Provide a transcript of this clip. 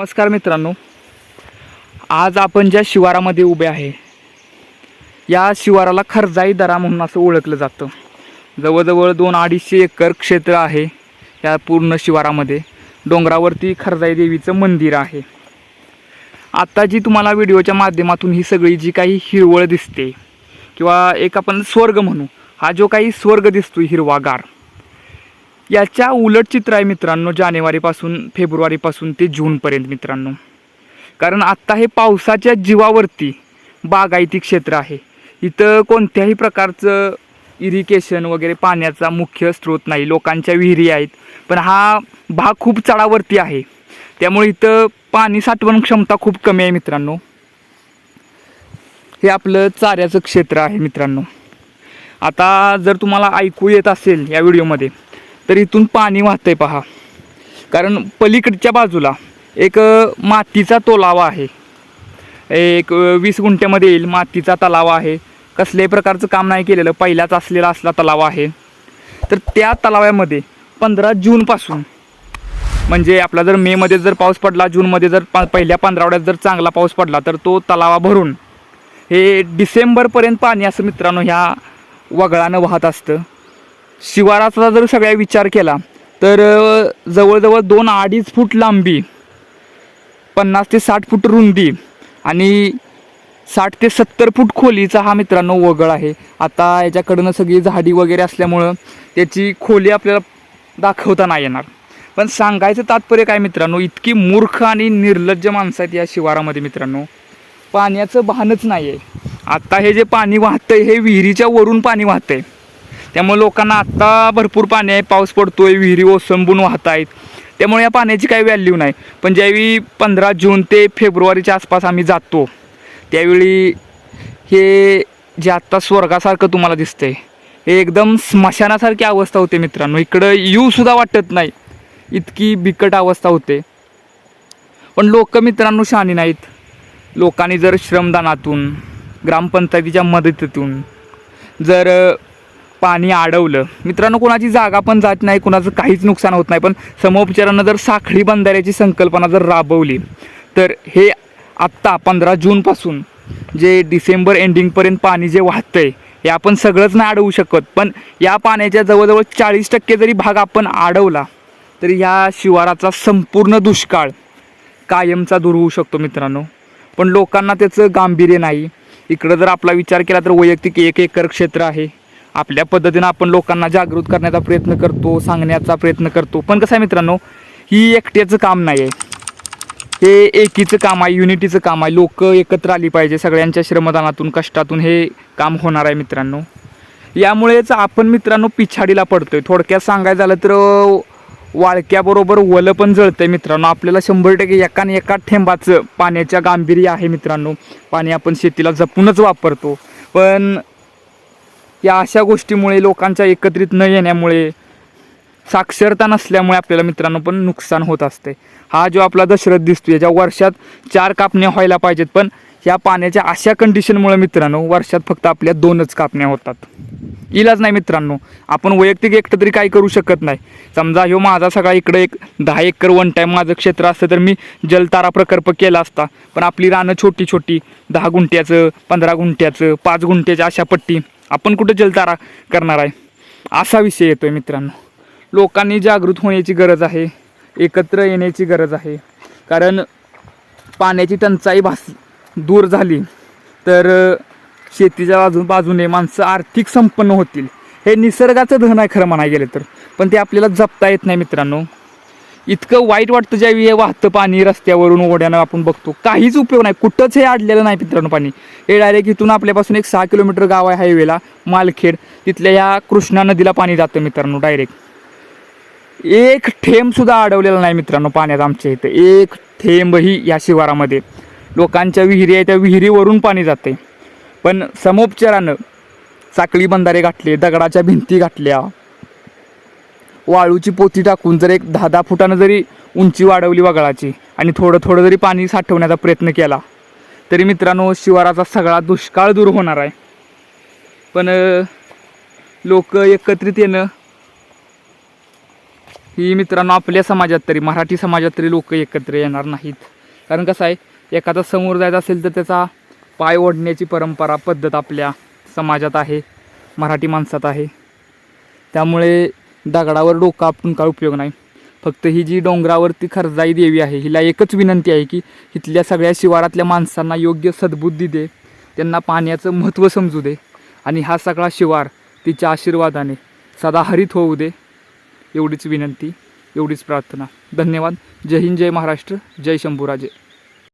नमस्कार मित्रांनो. आज आपण ज्या शिवारामध्ये उभे आहे या शिवाराला खरजाई दरा म्हणून असं ओळखलं जातं. जवळजवळ दोन अडीचशे एकर क्षेत्र आहे या पूर्ण शिवारामध्ये. डोंगरावरती खरजाई देवीचं मंदिर आहे. आत्ता जी तुम्हाला व्हिडिओच्या माध्यमातून ही सगळी जी काही हिरवळ दिसते किंवा एक आपण स्वर्ग म्हणू हा जो काही स्वर्ग दिसतो हिरवागार याच्या उलट चित्र आहे मित्रांनो जानेवारीपासून फेब्रुवारीपासून ते जूनपर्यंत मित्रांनो. कारण आत्ता हे पावसाच्या जीवावरती बागायती क्षेत्र आहे. इथं कोणत्याही प्रकारचं इरिगेशन वगैरे पाण्याचा मुख्य स्रोत नाही लोकांच्या विहिरी आहेत. पण हा भाग खूप चढावरती आहे. त्यामुळे इथं पाणी साठवण क्षमता खूप कमी आहे मित्रांनो. हे आपलं चाऱ्याचं क्षेत्र आहे मित्रांनो. आता जर तुम्हाला ऐकू येत असेल या व्हिडिओमध्ये तर इथून पाणी वाहतंय पहा. कारण पलीकडच्या बाजूला एक मातीचा तोलावा आहे. एक वीस गुंठ्यामध्ये येईल मातीचा तलाव आहे. कसल्याही प्रकारचं काम नाही केलेलं. पहिल्याच असलेला असला तलाव आहे. तर त्या तलावामध्ये पंधरा जूनपासून म्हणजे आपला जर मेमध्ये जर पाऊस पडला जूनमध्ये जर पा पहिल्या पंधरावड्यात जर चांगला पाऊस पडला तर तो तलावा भरून हे डिसेंबरपर्यंत पाणी असं मित्रांनो ह्या वगळानं वाहत असतं. शिवाराचा जर सगळ्या विचार केला तर जवळजवळ दोन अडीच फूट लांबी पन्नास ते साठ फूट रुंदी आणि साठ ते सत्तर फूट खोलीचा हा मित्रांनो वगळ आहे. आता याच्याकडनं सगळी झाडी वगैरे असल्यामुळं त्याची खोली आपल्याला दाखवता नाही येणार. पण सांगायचं तात्पर्य काय मित्रांनो इतकी मूर्ख आणि निर्लज्ज माणसं आहेत या शिवारामध्ये मित्रांनो. पाण्याचं भानच नाही आहे आत्ता हे जे पाणी वाहतंय हे विहिरीच्या वरून पाणी वाहतंय. त्यामुळे लोकांना आत्ता भरपूर पाणी आहे पाऊस पडतोय विहिरी ओसंबून वाहत आहेत त्यामुळे या पाण्याची काही व्हॅल्यू नाही. पण ज्यावेळी पंधरा जून ते फेब्रुवारीच्या आसपास आम्ही जातो त्यावेळी हे जे आत्ता स्वर्गासारखं तुम्हाला दिसतंय हे एकदम स्मशानासारखी अवस्था होते मित्रांनो. इकडं येऊसुद्धा वाटत नाही. इतकी बिकट अवस्था होते. पण लोक मित्रांनो शहाणी नाहीत. लोकांनी जर श्रमदानातून ग्रामपंचायतीच्या मदतीतून जर पाणी अडवलं मित्रांनो कोणाची जागा पण जात नाही कोणाचं काहीच नुकसान होत नाही. पण समोपचारानं जर साखळी बंधाऱ्याची संकल्पना जर राबवली तर हे आत्ता पंधरा जूनपासून जे डिसेंबर एंडिंगपर्यंत पाणी जे वाहतं आहे हे आपण सगळंच नाही अडवू शकत. पण या पाण्याच्या जवळजवळ चाळीस टक्के जरी भाग आपण अडवला तरी ह्या शिवाराचा संपूर्ण दुष्काळ कायमचा दूर होऊ शकतो मित्रांनो. पण लोकांना त्याचं गांभीर्य नाही. इकडं जर आपला विचार केला तर वैयक्तिक एक एकर क्षेत्र आहे. आपल्या पद्धतीनं आपण लोकांना जागृत करण्याचा प्रयत्न करतो सांगण्याचा प्रयत्न करतो. पण कसं आहे मित्रांनो ही एकट्याचं काम नाही आहे हे एकीचं काम आहे युनिटीचं काम आहे. लोक एकत्र आली पाहिजे सगळ्यांच्या श्रमदानातून कष्टातून. हे काम होणार आहे मित्रांनो. यामुळेच आपण मित्रांनो पिछाडीला पडतो आहे थोडक्यात सांगायचं झालं तर वाळक्याबरोबर वलं पण जळतं आहे मित्रांनो. आपल्याला शंभर टक्के एका न एका ठेंबाचं पाण्याच्या गांभीर्य आहे मित्रांनो. पाणी आपण शेतीला जपूनच वापरतो. पण या अशा गोष्टीमुळे लोकांच्या एकत्रित न येण्यामुळे साक्षरता नसल्यामुळे आपल्याला मित्रांनो पण नुकसान होत असते. हा जो आपला दशरथ दिसतो याच्या वर्षात चार कापण्या व्हायला पाहिजेत पण या पाण्याच्या अशा कंडिशनमुळे मित्रांनो वर्षात फक्त आपल्या दोनच कापण्या होतात. इलाज नाही मित्रांनो. आपण वैयक्तिक एकटं तरी काय करू शकत नाही. समजा ह्यो माझा सगळा इकडं एक दहा एकर वन टाईम माझं क्षेत्र असतं तर मी जलतारा प्रकल्प केला असता. पण आपली रानं छोटी छोटी दहा गुंठ्याचं पंधरा गुंठ्याचं पाच गुंट्याच्या अशा पट्टी आपण कुठं जलतारा करणार आहे? असा विषय येतो आहे मित्रांनो. लोकांनी जागृत होण्याची गरज आहे एकत्र येण्याची गरज आहे. कारण पाण्याची टंचाई भास दूर झाली तर शेतीच्या बाजू बाजूने माणसं आर्थिक संपन्न होतील. हे निसर्गाचं धन आहे खरं म्हणाय गेलं तर. पण ते आपल्याला जपता येत नाही मित्रांनो. इतकं वाईट वाटतं ज्यावेळी हे वाहतं पाणी रस्त्यावरून ओढ्यानं आपण बघतो. काहीच उपयोग नाही. कुठंच हे अडलेलं नाही मित्रांनो पाणी. हे डायरेक्ट इथून आपल्यापासून एक सहा किलोमीटर गाव आहे हायवेला मालखेड. तिथल्या ह्या कृष्णा नदीला पाणी जातं मित्रांनो डायरेक्ट एक थेंबसुद्धा अडवलेला नाही मित्रांनो पाण्यात आमच्या इथं. एक थेंबही या शिवारामध्ये. लोकांच्या विहिरी आहे त्या विहिरीवरून पाणी जाते पण समोपचारानं चाकळी बंधारे गाठले दगडाच्या भिंती गाठल्या वाळूची पोती टाकून जर एक दहा दहा फुटानं जरी उंची वाढवली वगळाची आणि थोडं थोडं जरी पाणी साठवण्याचा प्रयत्न केला तरी मित्रांनो शिवाराचा सगळा दुष्काळ दूर होणार आहे. पण लोक एकत्रित येणं ही मित्रांनो आपल्या समाजात तरी मराठी समाजात तरी लोक एकत्र येणार नाहीत. कारण कसं आहे एखादा समोर जायचं असेल तर त्याचा पाय ओढण्याची परंपरा पद्धत आपल्या समाजात आहे मराठी माणसात आहे. त्यामुळे दगडावर डोकं आपण काय उपयोग नाही. फक्त ही जी डोंगरावरती खरजाई देवी आहे हिला एकच विनंती आहे की इथल्या सगळ्या शिवारातल्या माणसांना योग्य सद्बुद्धी दे त्यांना पाण्याचं महत्त्व समजू दे आणि हा सगळा शिवार तिच्या आशीर्वादाने सदा हरित होऊ दे. एवढीच विनंती एवढीच प्रार्थना. धन्यवाद. जय हिंद जय महाराष्ट्र जय शंभूराजे.